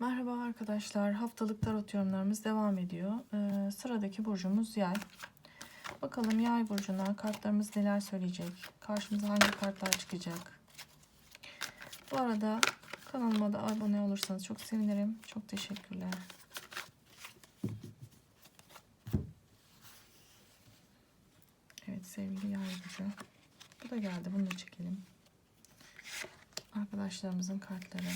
Merhaba arkadaşlar. Haftalık tarot yorumlarımız devam ediyor. Ee, sıradaki burcumuz yay. Bakalım yay burcuna kartlarımız neler söyleyecek? Karşımıza hangi kartlar çıkacak? Bu arada kanalıma da abone olursanız çok sevinirim. Çok teşekkürler. Evet sevgili yay burcu. Bu da geldi. Bunu da çekelim. Arkadaşlarımızın kartları.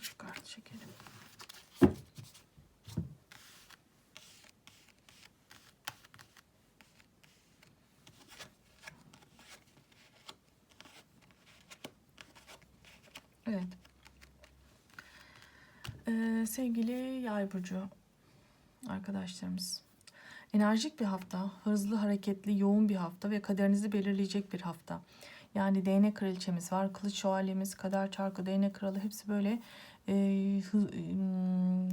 Şu kartı çekelim. Evet. Ee, sevgili yay burcu arkadaşlarımız. Enerjik bir hafta, hızlı, hareketli, yoğun bir hafta ve kaderinizi belirleyecek bir hafta. Yani değnek kraliçemiz var, kılıç şövalyemiz, kader çarkı, değnek kralı hepsi böyle e, hı- ım,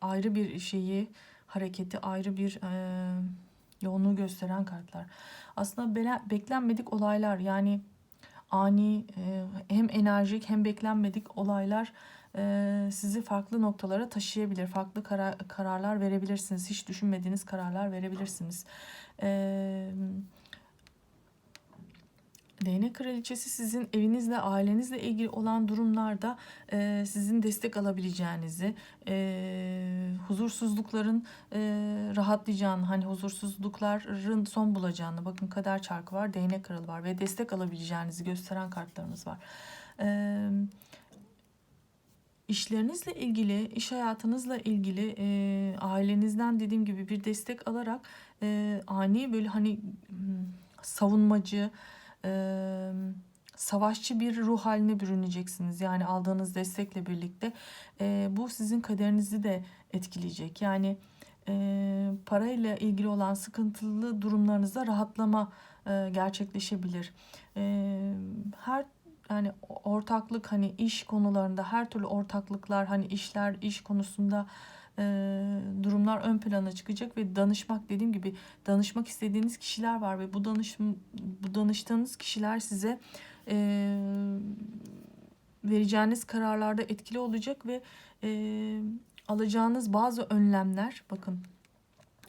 ayrı bir şeyi, hareketi, ayrı bir e, yoğunluğu gösteren kartlar. Aslında bele- beklenmedik olaylar yani ani e, hem enerjik hem beklenmedik olaylar e, sizi farklı noktalara taşıyabilir. Farklı karar, kararlar verebilirsiniz. Hiç düşünmediğiniz kararlar verebilirsiniz. E, Değnek kraliçesi sizin evinizle, ailenizle ilgili olan durumlarda e, sizin destek alabileceğinizi, e, huzursuzlukların e, rahatlayacağını, hani huzursuzlukların son bulacağını, bakın kader çarkı var, değnek kralı var ve destek alabileceğinizi gösteren kartlarımız var. E, işlerinizle ilgili, iş hayatınızla ilgili e, ailenizden dediğim gibi bir destek alarak e, ani böyle hani hmm, savunmacı, e, savaşçı bir ruh haline bürüneceksiniz. Yani aldığınız destekle birlikte e, bu sizin kaderinizi de etkileyecek. Yani e, parayla ilgili olan sıkıntılı durumlarınızda rahatlama e, gerçekleşebilir. E, her yani ortaklık hani iş konularında her türlü ortaklıklar hani işler iş konusunda e, durumlar ön plana çıkacak ve danışmak dediğim gibi danışmak istediğiniz kişiler var ve bu danış bu danıştığınız kişiler size e, vereceğiniz kararlarda etkili olacak ve e, alacağınız bazı önlemler bakın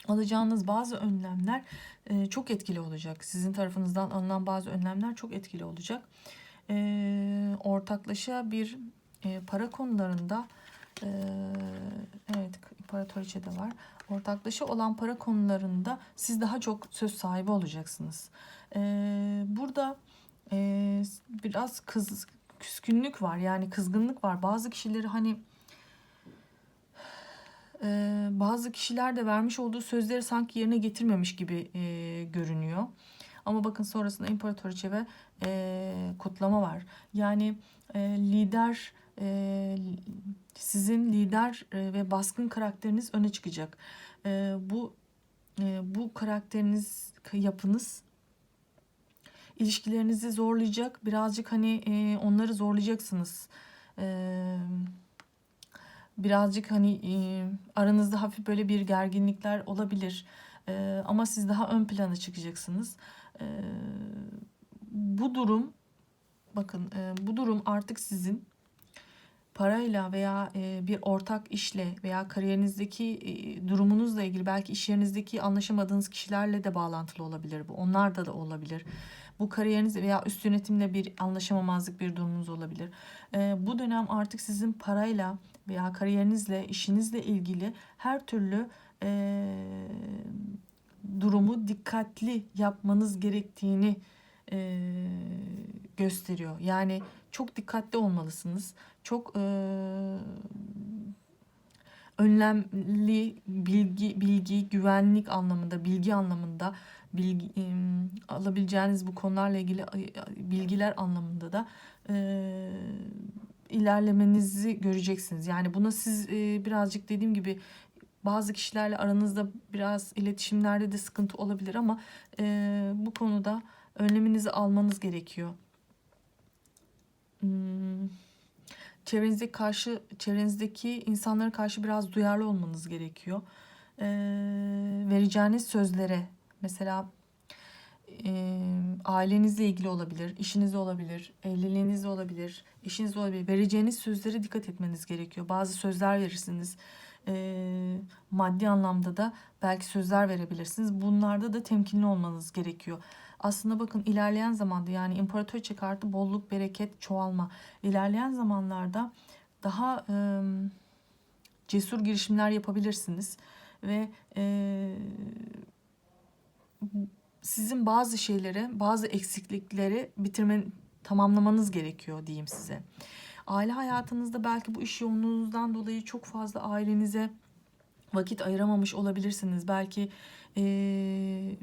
alacağınız bazı önlemler e, çok etkili olacak. Sizin tarafınızdan alınan bazı önlemler çok etkili olacak. E, ortaklaşa bir e, para konularında e, evet imparatoriçe de var. Ortaklaşa olan para konularında siz daha çok söz sahibi olacaksınız. E, burada e, biraz kız küskünlük var yani kızgınlık var. Bazı kişileri hani e, bazı kişiler de vermiş olduğu sözleri sanki yerine getirmemiş gibi e, görünüyor. Ama bakın sonrasında imparatoriçe ve e, kutlama var. Yani e, lider sizin lider e, ve baskın karakteriniz öne çıkacak. E, bu e, bu karakteriniz yapınız ilişkilerinizi zorlayacak. Birazcık hani e, onları zorlayacaksınız. E, birazcık hani e, aranızda hafif böyle bir gerginlikler olabilir. E, ama siz daha ön plana çıkacaksınız. E, bu durum bakın e, bu durum artık sizin parayla veya e, bir ortak işle veya kariyerinizdeki e, durumunuzla ilgili belki iş yerinizdeki anlaşamadığınız kişilerle de bağlantılı olabilir bu. Onlar da da olabilir. Bu kariyeriniz veya üst yönetimle bir anlaşamamazlık bir durumunuz olabilir. E, bu dönem artık sizin parayla veya kariyerinizle, işinizle ilgili her türlü durumu dikkatli yapmanız gerektiğini e, gösteriyor. Yani çok dikkatli olmalısınız. Çok e, önlemli bilgi, bilgi, güvenlik anlamında, bilgi anlamında, bilgi e, alabileceğiniz bu konularla ilgili bilgiler anlamında da e, ilerlemenizi göreceksiniz. Yani buna siz e, birazcık dediğim gibi bazı kişilerle aranızda biraz iletişimlerde de sıkıntı olabilir ama e, bu konuda önleminizi almanız gerekiyor. Hmm, çevrenizdeki karşı çevrenizdeki insanlara karşı biraz duyarlı olmanız gerekiyor. Ee, vereceğiniz sözlere mesela e, ailenizle ilgili olabilir, işinizle olabilir, evliliğinizle olabilir, işinizle olabilir. Vereceğiniz sözlere dikkat etmeniz gerekiyor. Bazı sözler verirsiniz. E, maddi anlamda da belki sözler verebilirsiniz. Bunlarda da temkinli olmanız gerekiyor. Aslında bakın ilerleyen zamanda yani imparatoriçe kartı bolluk, bereket, çoğalma. İlerleyen zamanlarda daha e, cesur girişimler yapabilirsiniz ve e, sizin bazı şeyleri, bazı eksiklikleri bitirme, tamamlamanız gerekiyor diyeyim size. Aile hayatınızda belki bu iş yoğunluğunuzdan dolayı çok fazla ailenize vakit ayıramamış olabilirsiniz. Belki eee,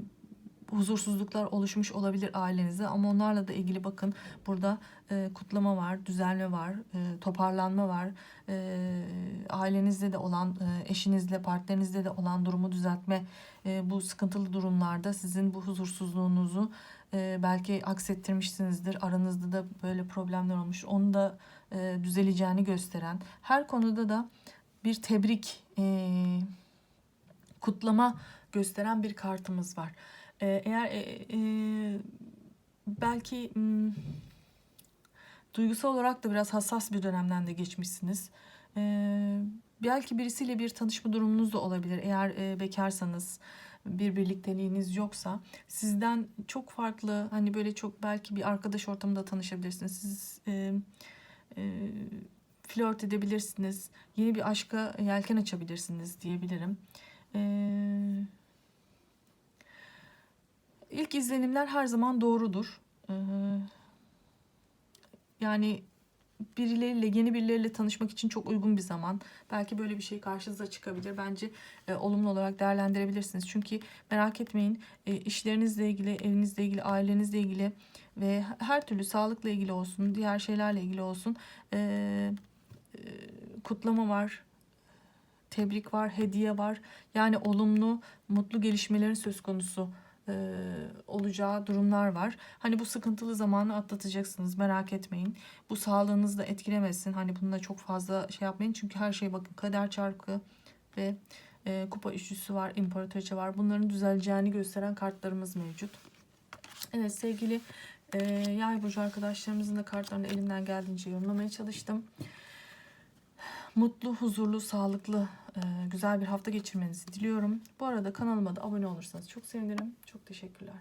huzursuzluklar oluşmuş olabilir ailenizde ama onlarla da ilgili bakın burada e, kutlama var, düzelme var, e, toparlanma var. E, ailenizde de olan, e, eşinizle, partnerinizle de olan durumu düzeltme e, bu sıkıntılı durumlarda sizin bu huzursuzluğunuzu e, belki aksettirmişsinizdir. Aranızda da böyle problemler olmuş. Onu da e, düzeleceğini gösteren. Her konuda da bir tebrik, e, kutlama gösteren bir kartımız var. E, eğer e, e, belki m, duygusal olarak da biraz hassas bir dönemden de geçmişsiniz. E, belki birisiyle bir tanışma durumunuz da olabilir. Eğer e, bekarsanız, bir birlikteliğiniz yoksa sizden çok farklı hani böyle çok belki bir arkadaş ortamında tanışabilirsiniz. Siz e, e, flört edebilirsiniz. Yeni bir aşka yelken açabilirsiniz diyebilirim. Eee İlk izlenimler her zaman doğrudur. Ee, yani birileriyle, yeni birileriyle tanışmak için çok uygun bir zaman. Belki böyle bir şey karşınıza çıkabilir. Bence e, olumlu olarak değerlendirebilirsiniz. Çünkü merak etmeyin e, işlerinizle ilgili, evinizle ilgili, ailenizle ilgili ve her türlü sağlıkla ilgili olsun, diğer şeylerle ilgili olsun e, e, kutlama var, tebrik var, hediye var. Yani olumlu, mutlu gelişmelerin söz konusu e, olacağı durumlar var. Hani bu sıkıntılı zamanı atlatacaksınız merak etmeyin. Bu sağlığınızı da etkilemesin. Hani bununla çok fazla şey yapmayın. Çünkü her şey bakın kader çarkı ve e, kupa üçlüsü var, imparatoriçe var. Bunların düzeleceğini gösteren kartlarımız mevcut. Evet sevgili e, yay burcu arkadaşlarımızın da kartlarını elimden geldiğince yorumlamaya çalıştım. Mutlu, huzurlu, sağlıklı, e, güzel bir hafta geçirmenizi diliyorum. Bu arada kanalıma da abone olursanız çok sevinirim. Çok teşekkürler.